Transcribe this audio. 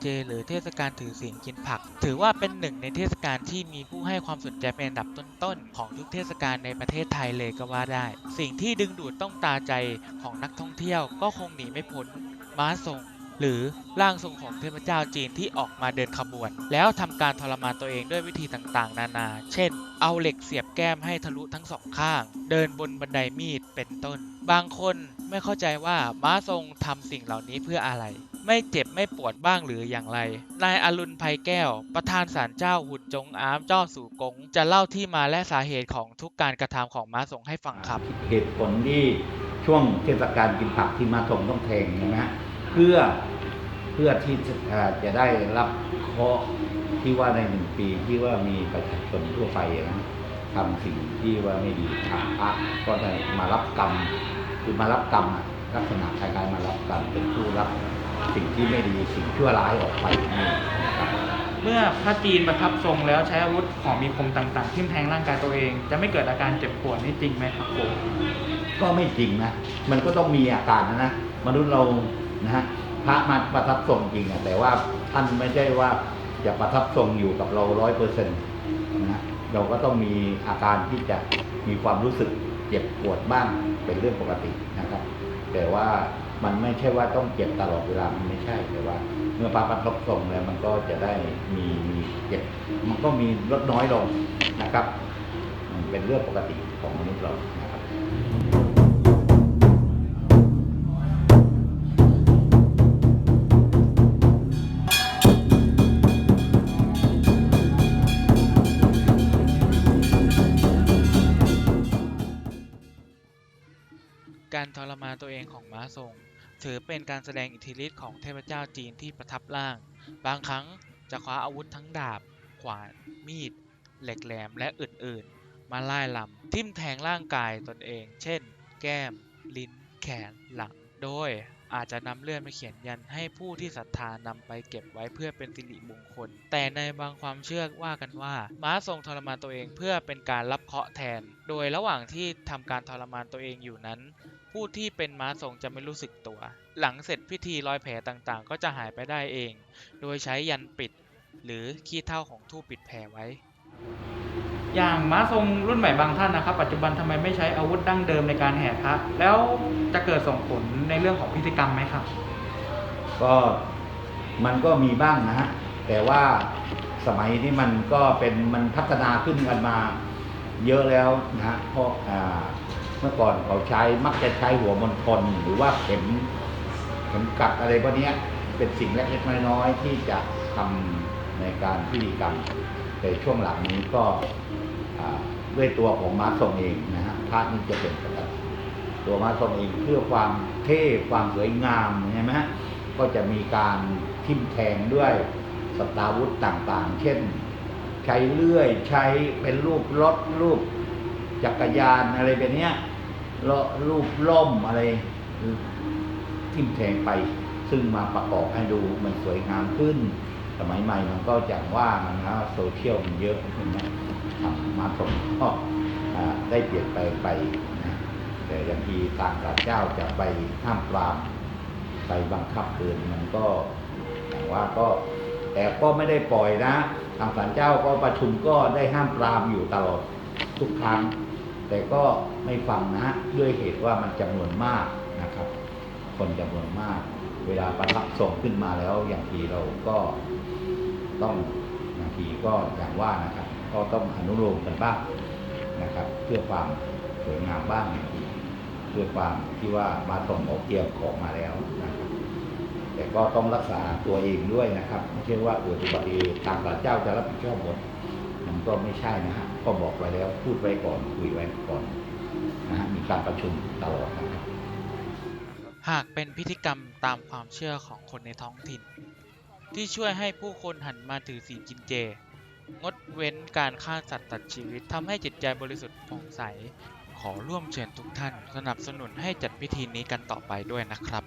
เจ หรือเทศกาลถือศีลกินผัก ถือว่าเป็นหนึ่งในเทศกาลที่มีผู้ให้ความสนใจเป็นอันดับต้นๆของทุกเทศกาลในประเทศไทยเลยก็ว่าได้ สิ่งที่ดึงดูดต้องตาใจของนักท่องเที่ยวก็คงหนีไม่พ้นม้าทรงหรือร่างทรงของเทพเจ้าจีนที่ออกมาเดินขบวน แล้วทำการทรมานตัวเองด้วยวิธีต่างๆ นานา เช่น เอาเหล็กเสียบแก้มให้ทะลุทั้งสองข้าง เดินบนบันไดมีดเป็นต้น บางคน ไม่เข้าใจว่าม้าทรงทำสิ่งเหล่านี้เพื่ออะไร ไม่เจ็บไม่ปวดบ้างหรืออย่างไร นายอรุณภัยแก้ว ประธานศาลเจ้าหุ่นจงอามเจ้าสู่กง จะเล่าที่มาและสาเหตุของทุกการกระทำของม้าทรงให้ฟังครับ เหตุผลที่ช่วงเทศกาลกินผักที่ม้าทรงต้องแทงใช่ไหมฮะเพื่อเพื่อที่จะจะได้รับเคาะที่ว่าในหนึ่งปีที่ว่ามีประชาชนทั่วไปนะทำสิ่งที่ว่าไม่ดีทาพระก็จะมารับกรรม คือมารับกรรมอะลักษณะคล้ายๆมารับกรรมเป็นผู้รับสิ่งที่ไม่ดีสิ่งชั่วร้ายออกไปนี่นะครับเมื่อพระจีนประทับทรงแล้วใช้อาวุธของมีคมต่างๆทิ่มแทงร่างกายตัวเอง จะไม่เกิดอาการเจ็บปวดนี่จริงไหมครับผมก็ไม่จริงนะ มันก็ต้องมีอาการนะนะมนุษย์เรานะฮะพระมาประทับทรงจริงอะแต่ว่าท่านไม่ใช่ว่าจะประทับทรงอยู่กับเราร้อยเปอร์เซ็นต์นะฮะเราก็ต้องมีอาการที่จะมีความรู้สึก เจ็บปวดบ้างเป็นเรื่องปกตินะครับ แต่ว่ามันไม่ใช่ว่าต้องเจ็บตลอดเวลามันไม่ใช่แต่ว่า เมื่อพระประทับทรงแล้วมันก็จะได้มีมีเจ็บมันก็มีลดน้อยลงนะครับ เป็นเรื่องปกติของมนุษย์เรานะครับ การทรมานตัวเองของม้าทรง ถือเป็นการแสดงอิทธิฤทธิ์ของเทพเจ้าจีนที่ประทับร่าง บางครั้งจะคว้าอาวุธทั้งดาบ ขวาน มีด เหล็กแหลม และอื่นๆ มาไล่ลำทิ่มแทงร่างกายตนเอง เช่น แก้ม ลิ้น แขน หลัง โดย อาจจะนำเลื่อนมาเขียนยันให้ผู้ที่ศรัทธานำไปเก็บไว้เพื่อเป็นสิริมงคล แต่ในบางความเชื่อว่ากันว่า ม้าทรงทรมานตัวเองเพื่อเป็นการรับเคราะห์แทน โดยระหว่างที่ทำการทรมานตัวเองอยู่นั้น ผู้ที่เป็นม้าทรงจะไม่รู้สึกตัว หลังเสร็จพิธีรอยแผลต่างๆ ก็จะหายไปได้เอง โดยใช้ยันปิด หรือขี้เท่าของทูปปิดแผลไว้ อย่างม้าทรงรุ่นใหม่บางท่านนะครับ ปัจจุบันทำไมไม่ใช้อาวุธดั้งเดิมในการแห่พระแล้วจะเกิดส่งผลในเรื่องของพิธีกรรมไหมครับ ก็มันก็มีบ้างนะฮะแต่ว่าสมัยนี้มันก็เป็นมันพัฒนาขึ้นกันมาเยอะแล้วนะฮะเพราะเมื่อก่อนเขาใช้มักจะใช้หัวมณฑลหรือว่าเข็มเข็มกัดอะไรพวกนี้เป็นสิ่งเล็กๆน้อยๆที่จะทำในการพิธีกรรม แต่ช่วงหลังนี้ก็ด้วยตัวของมาทรงเองนะฮะพระนี่จะเป็นปกติตัวมาทรงเองเพื่อความเท่ความสวยงามใช่ไหมฮะก็จะมีการทิมแทงด้วยสตาวุธต่างๆ เช่น ใช้เลื่อยใช้เป็นรูปรถรูปจักรยานอะไรแบบนี้รูปล่มอะไรทิมแทงไป ซึ่งมาประกอบให้ดูมันสวยงามขึ้น สมัยใหม่มันก็อย่างว่ามันนะโซเชียลมันเยอะใช่ไหมทำมาส่งก็ได้เปลี่ยนไปไปนะแต่บางทีทางศาลเจ้าจะไปห้ามปรามไปบังคับเกินมันก็อย่างว่าก็แต่ก็ไม่ได้ปล่อยนะทางศาลเจ้าก็ประชุมก็ได้ห้ามปรามอยู่ตลอดทุกครั้ง แต่ก็ไม่ฟังนะด้วยเหตุว่ามันจำนวนมากนะครับ คนจำนวนมาก เวลาประทับส่งขึ้นมาแล้วอย่างทีเราก็ ต้องอย่างทีก็อย่างว่านะครับ ก็ต้องอนุโลมกันบ้างนะครับ เพื่อความสวยงามบ้างเพื่อความที่ว่ามาส่งออกเกี่ยวของมาแล้วนะครับแต่ก็ต้องรักษาตัวเองด้วยนะครับไม่ใช่ว่าเกิดอุบัติเหตุทางศาลเจ้าจะรับผิดชอบหมดมันก็ไม่ใช่นะฮะก็บอกไว้แล้วพูดไว้ก่อนคุยไว้ก่อนนะฮะมีการประชุมตลอดนะครับหากเป็นพิธีกรรมตามความเชื่อของคนในท้องถิ่น ที่ช่วยให้ผู้คนหันมาถือศีลกินเจ งดเว้นการฆ่าสัตว์ตัดชีวิตทำให้จิตใจบริสุทธิ์ผ่องใส ขอร่วมเชิญทุกท่าน สนับสนุนให้จัดพิธีนี้กันต่อไปด้วยนะครับ